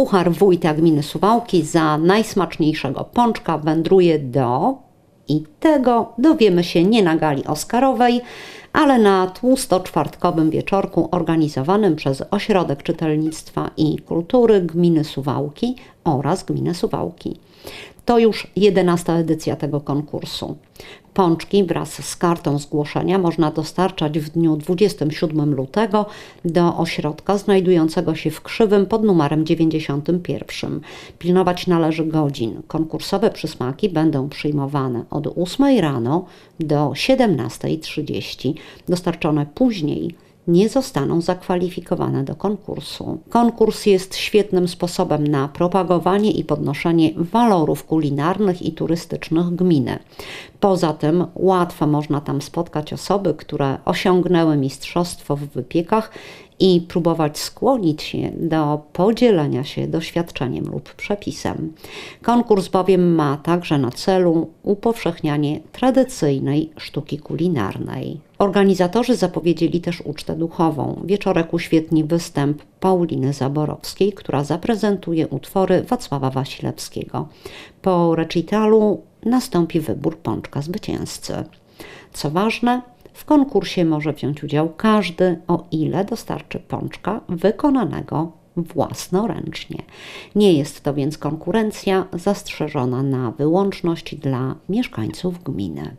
Puchar wójta gminy Suwałki za najsmaczniejszego pączka wędruje do i tego dowiemy się nie na gali Oscarowej, ale na tłusto-czwartkowym wieczorku organizowanym przez Ośrodek Czytelnictwa i Kultury Gminy Suwałki oraz Gminy Suwałki. To już jedenasta edycja tego konkursu. Pączki wraz z kartą zgłoszenia można dostarczać w dniu 27 lutego do ośrodka znajdującego się w Krzywym pod numerem 91. Pilnować należy godzin. Konkursowe przysmaki będą przyjmowane od 8 rano do 17.30. Dostarczone później nie zostaną zakwalifikowane do konkursu. Konkurs jest świetnym sposobem na propagowanie i podnoszenie walorów kulinarnych i turystycznych gminy. Poza tym łatwo można tam spotkać osoby, które osiągnęły mistrzostwo w wypiekach i próbować skłonić się do podzielenia się doświadczeniem lub przepisem. Konkurs bowiem ma także na celu upowszechnianie tradycyjnej sztuki kulinarnej. Organizatorzy zapowiedzieli też ucztę duchową. Wieczorek uświetni występ Pauliny Zaborowskiej, która zaprezentuje utwory Wacława Wasilewskiego. Po recitalu nastąpi wybór pączka zwycięzcy. Co ważne, w konkursie może wziąć udział każdy, o ile dostarczy pączka wykonanego własnoręcznie. Nie jest to więc konkurencja zastrzeżona na wyłączność dla mieszkańców gminy.